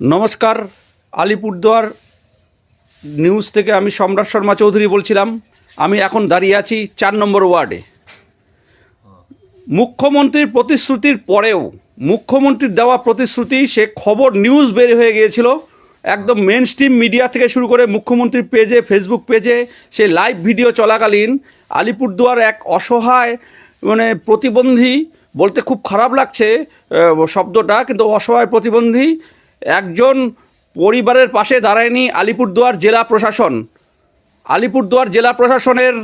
নমস্কার, আলিপুরদুয়ার নিউজ থেকে আমি সম্রাট শর্মা চৌধুরী বলছিলাম। আমি এখন দাঁড়িয়ে আছি চার নম্বর ওয়ার্ডে। মুখ্যমন্ত্রীর প্রতিশ্রুতির পরেও, মুখ্যমন্ত্রীর দেওয়া প্রতিশ্রুতি, সে খবর নিউজ বের হয়ে গিয়েছিল। একদম মেন স্ট্রিম মিডিয়া থেকে শুরু করে মুখ্যমন্ত্রীর পেজে ফেসবুক পেজে, সে লাইভ ভিডিও চলাকালীন আলিপুরদুয়ার এক অসহায় মানে প্রতিবন্ধী, বলতে খুব খারাপ লাগছে শব্দটা, কিন্তু অসহায় প্রতিবন্ধী একজন পরিবারের পাশে দাঁড়ায়নি আলিপুরদুয়ার জেলা প্রশাসন। আলিপুরদুয়ার জেলা প্রশাসনের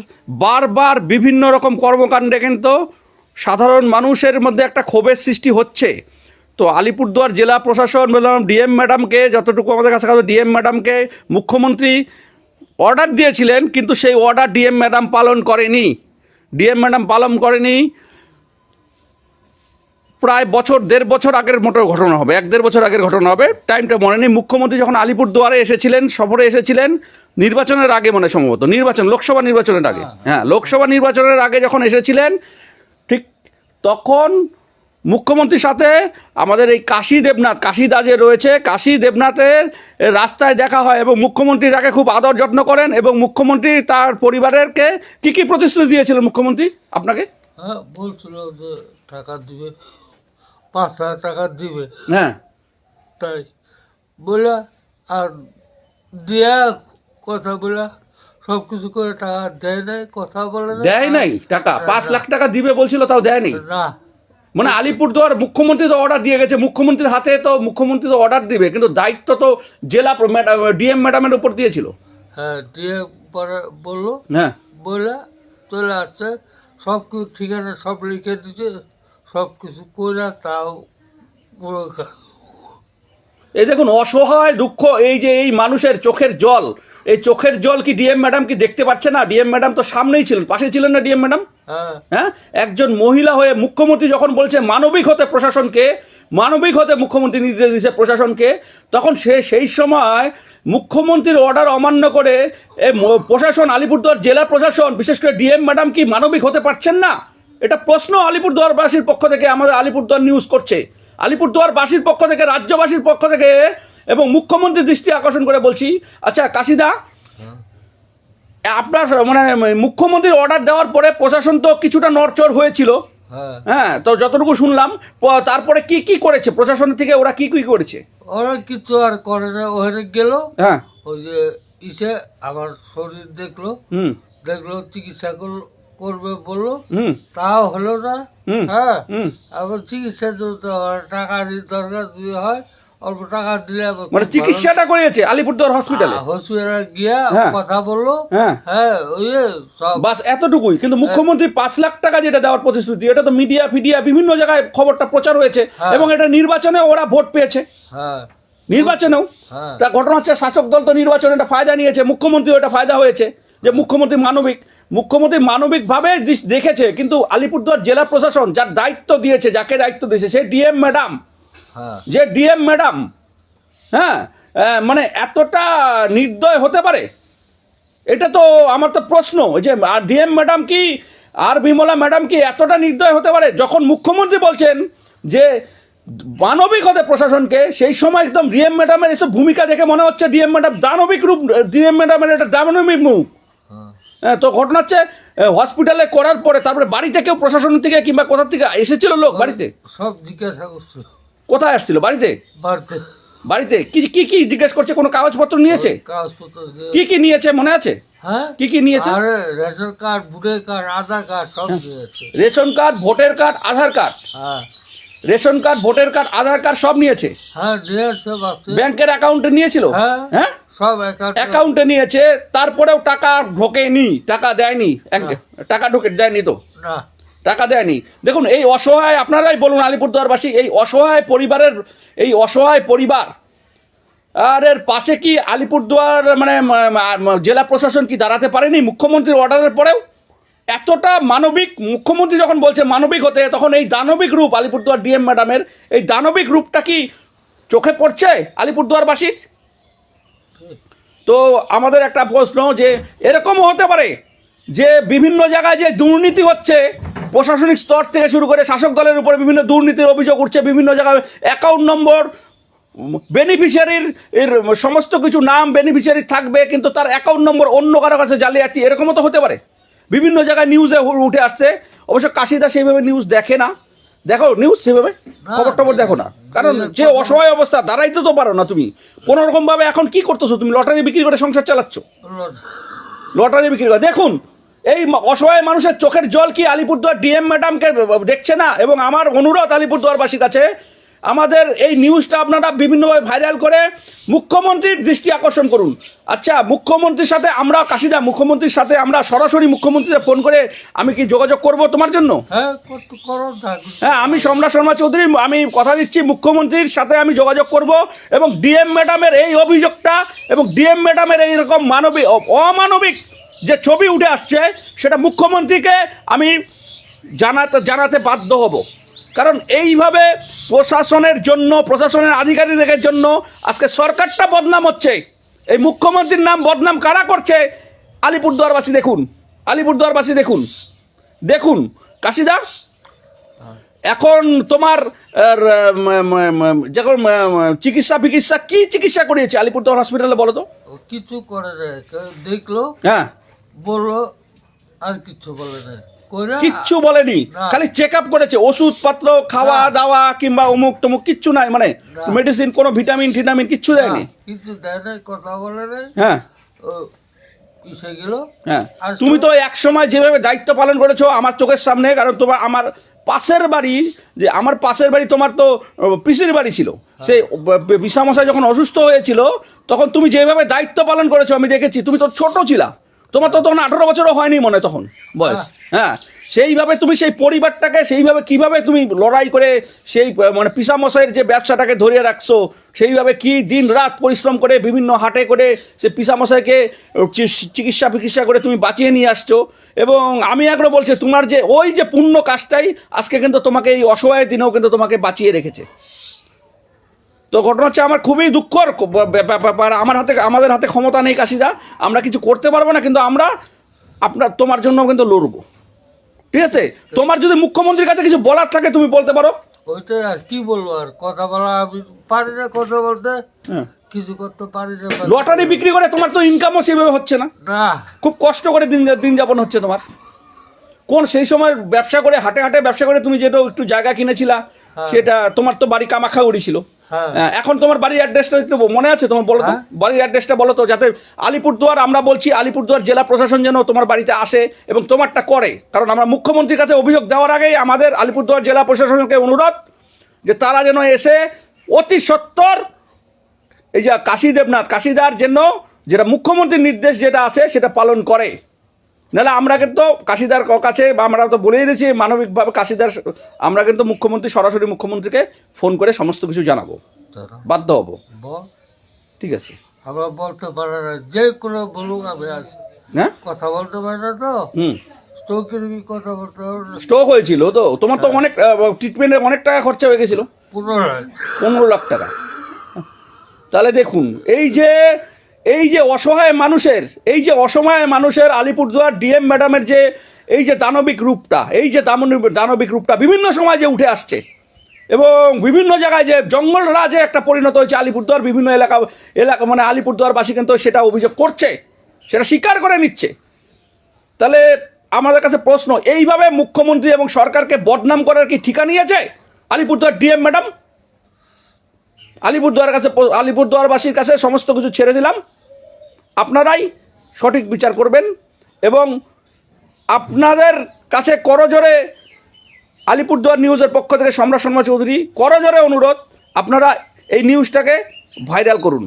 বারবার বিভিন্ন রকম কর্মকাণ্ডে কিন্তু সাধারণ মানুষের মধ্যে একটা ক্ষোভের সৃষ্টি হচ্ছে। তো আলিপুরদুয়ার জেলা প্রশাসন, বললাম ডিএম ম্যাডামকে, যতটুকু আমাদের কাছে ডিএম ম্যাডামকে মুখ্যমন্ত্রী অর্ডার দিয়েছিলেন, কিন্তু সেই অর্ডার ডিএম ম্যাডাম পালন করেনি। ডিএম ম্যাডাম পালন করেনি। প্রায় বছর দেড় বছর আগের মোটর ঘটনা হবে। এক দেড় বছর আগের ঘটনা হবে। টাইমটা মনে নেই। মুখ্যমন্ত্রী যখন আলিপুরদুয়ারে এসেছিলেন সফরে এসেছিলেন নির্বাচনের আগে মনে হয় সম্ভবত নির্বাচন লোকসভা নির্বাচনের আগে। হ্যাঁ। লোকসভা নির্বাচনের আগে যখন এসেছিলেন ঠিক তখন মুখ্যমন্ত্রীর সাথে আমাদের এই কাশী দেবনাথ কাশী যে রয়েছে। কাশী দেবনাথের রাস্তায় দেখা হয় এবং মুখ্যমন্ত্রী তাকে খুব আদর যত্ন করেন এবং মুখ্যমন্ত্রী তার পরিবারেরকে কি কি প্রতিশ্রুতি দিয়েছিলেন মুখ্যমন্ত্রী আপনাকে? হ্যাঁ বলছিল যে টাকা দিবে। পাঁচ হাজার টাকা দিবে। হ্যাঁ। তাই বলে আর দিয়া কথা বলে সব কিছু করে টাকা দেয় নাই কথা বলে দেয় নাই টাকা পাঁচ লাখ টাকা দিবে বলছিল তাও দেয়নি না। মানে আলিপুরদুয়ার মুখ্যমন্ত্রী তো অর্ডার দিয়ে গেছে মুখ্যমন্ত্রীর হাতে তো মুখ্যমন্ত্রী তো অর্ডার দিবে কিন্তু দায়িত্ব তো জেলা ডিএম ম্যাডামের উপর দিয়েছিল। হ্যাঁ দিয়ে পরে বলল হ্যাঁ। বলে চলে আসছে সব কিছু ঠিকানা সব লিখে দিচ্ছে সব কিছু করে তাও এই দেখুন অসহায় দুঃখ এই যে এই মানুষের চোখের জল এই চোখের জল কি ডিএম ম্যাডাম কি দেখতে পাচ্ছে না? ডিএম ম্যাডাম তো সামনেই ছিলেন পাশে ছিলেন না ডিএম ম্যাডাম? হ্যাঁ। হ্যাঁ? একজন মহিলা হয়ে মুখ্যমন্ত্রী যখন বলছে মানবিক হতে প্রশাসনকে মানবিক হতে মুখ্যমন্ত্রী নির্দেশ দিয়েছে প্রশাসনকে তখন সে সেই সময় মুখ্যমন্ত্রীর অর্ডার অমান্য করে প্রশাসন আলিপুরদুয়ার জেলা প্রশাসন বিশেষ করে ডিএম ম্যাডাম কি মানবিক হতে পারছেন না? এটা প্রশ্ন আলিপুরদুয়ারবাসীর পক্ষ থেকে আমাদের আলিপুরদুয়ার নিউজ করছে। আলিপুরদুয়ারবাসীর পক্ষ থেকে রাজ্যবাসীর পক্ষ থেকে এবং মুখ্যমন্ত্রীর দৃষ্টি আকর্ষণ করে বলছি। আচ্ছা কাশিদা আপনার মানে মুখ্যমন্ত্রীর অর্ডার দেওয়ার পরে প্রশাসন তো কিছুটা নড়চড় হয়েছিল। হ্যাঁ। হ্যাঁ তো যতটুকু শুনলাম তারপরে কি কি করেছে? প্রশাসন থেকে ওরা কি কি করেছে? ওরা কিছু আর করে না ওখানে গেল। হ্যাঁ। ওই যে ইসে আমার শরীর দেখল। হুম। দেখল চিকিৎসা করল- করবে হুম। তাও হলো না? হ্যাঁ? আবার চিকিৎসা দিতে হয় টাকা দরকার যদি হয় অল্প টাকা দিলে মানে চিকিৎসাটা করেছে আলিপুরদুয়ার হসপিটালে হসপিটালে গিয়া হ্যাঁ। কথা বলল। হ্যাঁ। হ্যাঁ ওই বাস এতটুকুই। কিন্তু মুখ্যমন্ত্রী পাঁচ লাখ টাকা যেটা দেওয়ার প্রতিশ্রুতি এটা তো মিডিয়া ফিডিয়া বিভিন্ন জায়গায় খবরটা প্রচার হয়েছে হ্যাঁ। এবং এটা নির্বাচনে ওরা ভোট পেয়েছে। হ্যাঁ। নির্বাচনেও? হ্যাঁ। তা ঘটনা হচ্ছে শাসক দল তো নির্বাচনে একটা ফায়দা নিয়েছে মুখ্যমন্ত্রী ওটা ফায়দা হয়েছে যে মুখ্যমন্ত্রী মানবিক। মুখ্যমন্ত্রী মানবিকভাবে দেখেছে কিন্তু আলিপুরদুয়ার জেলা প্রশাসন যার দায়িত্ব দিয়েছে যাকে দায়িত্ব দিয়েছে সে ডিএম ম্যাডাম। হ্যাঁ। যে ডিএম ম্যাডাম হ্যাঁ মানে এতটা নির্দয় হতে পারে? এটা তো আমার তো প্রশ্ন যে আর ডিএম ম্যাডাম কি আর বিমলা ম্যাডাম কি এতটা নির্দয় হতে পারে? যখন মুখ্যমন্ত্রী বলছেন যে মানবিক হতে প্রশাসনকে সেই সময় একদম ডিএম ম্যাডামের এসব ভূমিকা দেখে মনে হচ্ছে ডিএম ম্যাডাম দানবিক রূপ ডিএম ম্যাডামের একটা দানবিক মুখ তো ঘটনা হচ্ছে হসপিটালে করার পরে তারপরে বাড়িতে কেউ প্রশাসন থেকে কিংবা কোথা থেকে এসেছিল লোক বাড়িতে? সব জিজ্ঞাসা করছে। কোথায় আসছিল? বাড়িতে? বাড়িতে। বাড়িতে? কি কি কি জিজ্ঞেস করছে? কোনো কাগজপত্র নিয়েছে? কাগজপত্র দিয়ে কি কি নিয়েছে? মনে আছে? হ্যাঁ? কি কি নিয়েছে? আরে ration card voter card Aadhaar card সব দিয়েছে ration card voter card Aadhaar card? হ্যাঁ। Ration card voter card Aadhaar card সব নিয়েছে? হ্যাঁ ব্যাংকের অ্যাকাউন্টে নিয়েছিল? হ্যাঁ সব অ্যাকাউন্টে নিয়েছে তারপরেও টাকা ঢোকেনি টাকা দেয়নি। টাকা ঢোকে দেয়নি তো? টাকা দেয়নি। দেখুন এই অসহায় আপনারাই বলুন আলিপুরদুয়ারবাসী এই অসহায় পরিবারের এই অসহায় পরিবার আর এর পাশে কি আলিপুরদুয়ার মানে জেলা প্রশাসন কি দাঁড়াতে পারেনি? মুখ্যমন্ত্রীর অর্ডারের পরেও? এতটা মানবিক, মুখ্যমন্ত্রী যখন বলছে মানবিক হতে, তখন এই দানবিক রূপ আলিপুরদুয়ার ডিএম ম্যাডামের, এই দানবিক রূপটা কি চোখে পড়ছে আলিপুরদুয়ারবাসীর তো আমাদের একটা প্রশ্ন যে, এরকমও হতে পারে যে বিভিন্ন জায়গায় যে দুর্নীতি হচ্ছে, প্রশাসনিক স্তর থেকে শুরু করে শাসক দলের উপরে বিভিন্ন দুর্নীতির অভিযোগ উঠছে, বিভিন্ন জায়গায় অ্যাকাউন্ট নম্বর বেনিফিশিয়ারির এর সমস্ত কিছু নাম বেনিফিশিয়ারি থাকবে, কিন্তু তার অ্যাকাউন্ট নম্বর অন্য কারও কাছে জালিয়াতি, এরকমও তো হতে পারে? বিভিন্ন জায়গায় নিউজে উঠে আসছে। অবশ্য কাশিদা সেইভাবে নিউজ দেখে না। দেখো নিউজ সেভাবে খবর টবর দেখো না। কারণ যে অসহায় অবস্থা দাঁড়াইতে তো পারো না তুমি। কোনো রকম ভাবে এখন কি করতেছো? তুমি লটারি বিক্রি করে সংসার চালাচ্ছ? লটারি বিক্রি করে। দেখুন এই অসহায় মানুষের চোখের জল কি আলিপুরদুয়ার ডিএম ম্যাডামকে দেখছে না? এবং আমার অনুরোধ আলিপুরদুয়ারবাসীর কাছে আমাদের এই নিউজটা আপনারা বিভিন্নভাবে ভাইরাল করে মুখ্যমন্ত্রীর দৃষ্টি আকর্ষণ করুন। আচ্ছা মুখ্যমন্ত্রীর সাথে আমরা কাশিদা মুখ্যমন্ত্রীর সাথে আমরা সরাসরি মুখ্যমন্ত্রীকে ফোন করে আমি কি যোগাযোগ করব তোমার জন্য? হ্যাঁ হ্যাঁ আমি সম্রাট শর্মা চৌধুরী আমি কথা দিচ্ছি মুখ্যমন্ত্রীর সাথে আমি যোগাযোগ করব এবং ডিএম ম্যাডামের এই অভিযোগটা এবং ডিএম ম্যাডামের এই রকম মানবিক অমানবিক যে ছবি উঠে আসছে সেটা মুখ্যমন্ত্রীকে আমি জানাতে জানাতে বাধ্য হব। কারণ এইভাবে প্রশাসনের জন্য প্রশাসনের আধিকারিকের জন্য আজকে সরকারটা বদনাম হচ্ছে। এই মুখ্যমন্ত্রীর নাম বদনাম কারা করছে? আলিপুরদুয়ারবাসী দেখুন আলিপুরদুয়ারবাসী দেখুন। দেখুন কাশিদা এখন তোমার যখন চিকিৎসা ফিকিৎসা কি চিকিৎসা করিয়েছে আলিপুরদুয়ার হসপিটালে বলো তো? কিছু করে দেখল হ্যাঁ। বলল আর কিছু বলে না কিচ্ছু বলেনি। খালি চেক আপ করেছে। ওষুধ পত্র খাওয়া দাওয়া কিংবা অমুক তমুক কিচ্ছু নাই। মানে মেডিসিন কোনো ভিটামিন টিটামিন কিচ্ছু দেয়নি। কিছু দেয় নাই কথা বলে হ্যাঁ। হ্যাঁ। তুমি তো এক সময় যেভাবে দায়িত্ব পালন করেছ আমার চোখের সামনে কারণ তোমার আমার পাশের বাড়ি যে আমার পাশের বাড়ি তোমার তো পিসির বাড়ি ছিল। সেই বিশামশাই যখন অসুস্থ হয়েছিল তখন তুমি যেভাবে দায়িত্ব পালন করেছ আমি দেখেছি। তুমি তো ছোট ছিলা। তোমার তো তখন আঠারো বছরও হয়নি মনে তখন বয়স। হ্যাঁ। সেইভাবে তুমি সেই পরিবারটাকে সেইভাবে কীভাবে তুমি লড়াই করে সেই মানে পিসামশাইয়ের যে ব্যবসাটাকে ধরিয়ে রাখছো সেইভাবে কি দিন রাত পরিশ্রম করে বিভিন্ন হাটে করে সে পিসামশাইকে চিকিৎসা ফিকিৎসা করে তুমি বাঁচিয়ে নিয়ে আসছো? এবং আমি একবার বলছি তোমার যে ওই যে পুণ্য কাজটাই আজকে কিন্তু তোমাকে এই অসহায় দিনেও কিন্তু তোমাকে বাঁচিয়ে রেখেছে। তো ঘটনা হচ্ছে আমার খুবই দুঃখর ব্যাপার আমার হাতে আমাদের হাতে ক্ষমতা নেই কাশিদা। আমরা কিছু করতে পারব না কিন্তু আমরা আপনার তোমার জন্য কিন্তু লড়বো। ঠিক আছে? তোমার যদি মুখ্যমন্ত্রীর কাছে কিছু বলার থাকে তুমি বলতে পারো। ওইটাই আর কি বলব আর? কথা বলা পারি না কথা বলতে। হ্যাঁ। কিছু করতে পারি না লটারি বিক্রি করে তোমার তো ইনকামও সেভাবে হচ্ছে না। না। খুব কষ্ট করে দিন দিন যাপন হচ্ছে তোমার। কোন সেই সময় ব্যবসা করে হাটে হাটে ব্যবসা করে তুমি যেটা একটু জায়গা কিনেছিলা সেটা তোমার তো বাড়ি কামাখা উড়িছিল হ্যাঁ হ্যাঁ, এখন তোমার বাড়ির অ্যাড্রেসটা একটু মনে আছে? তোমার বলো তো হ্যাঁ। বাড়ির অ্যাড্রেসটা বলো তো যাতে আলিপুরদুয়ার আমরা বলছি আলিপুরদুয়ার জেলা প্রশাসন যেন তোমার বাড়িতে আসে এবং তোমারটা করে। কারণ আমরা মুখ্যমন্ত্রীর কাছে অভিযোগ দেওয়ার আগেই আমাদের আলিপুরদুয়ার জেলা প্রশাসনকে অনুরোধ যে তারা যেন এসে অতি সত্তর এই যে কাশী দেবনাথ কাশীদার জন্য যেটা মুখ্যমন্ত্রীর নির্দেশ যেটা আছে সেটা পালন করে। নাহলে আমরা কিন্তু কাশিদার কাছে বা আমরা তো বলেই দিয়েছি মানবিকভাবে কাশিদার আমরা কিন্তু মুখ্যমন্ত্রী সরাসরি মুখ্যমন্ত্রীকে ফোন করে সমস্ত কিছু জানাব। বাধ্য হব। ঠিক আছে। আমরা বলতে পারে না যে কোনো বলুক আমি আসি হ্যাঁ কথা বলতে পারে না তো? হুম। স্টোকের কি কথা বলতে স্ট্রোক হয়েছিল তো তোমার তো অনেক ট্রিটমেন্টে অনেক টাকা খরচা হয়ে গেছিল। পুনরায় পনেরো লাখ টাকা। তাহলে দেখুন এই যে এই যে অসহায় মানুষের, এই যে অসহায় মানুষের আলিপুরদুয়ার ডিএম ম্যাডামের যে, এই যে দানবিক রূপটা, এই যে দানবিক রূপটা বিভিন্ন সময় যে উঠে আসছে। এবং বিভিন্ন জায়গায় যে জঙ্গল রাজে একটা পরিণত হয়েছে আলিপুরদুয়ার, বিভিন্ন এলাকা এলাকা মানে আলিপুরদুয়ারবাসী কিন্তু সেটা অভিযোগ করছে, সেটা স্বীকার করে নিচ্ছে। তাহলে আমাদের কাছে প্রশ্ন, এইভাবে মুখ্যমন্ত্রী এবং সরকারকে বদনাম করার কি ঠিকা নিয়েছে আলিপুরদুয়ার ডিএম ম্যাডাম? আলিপুরদুয়ার কাছে আলিপুরদুয়ারবাসীর কাছে সমস্ত কিছু ছেড়ে দিলাম। আপনারাই সঠিক বিচার করবেন এবং আপনাদের কাছে করজোরে আলিপুরদুয়ার নিউজের পক্ষ থেকে সম্রাট শর্মা চৌধুরী, করজোরে অনুরোধ, আপনারা এই নিউজটাকে ভাইরাল করুন।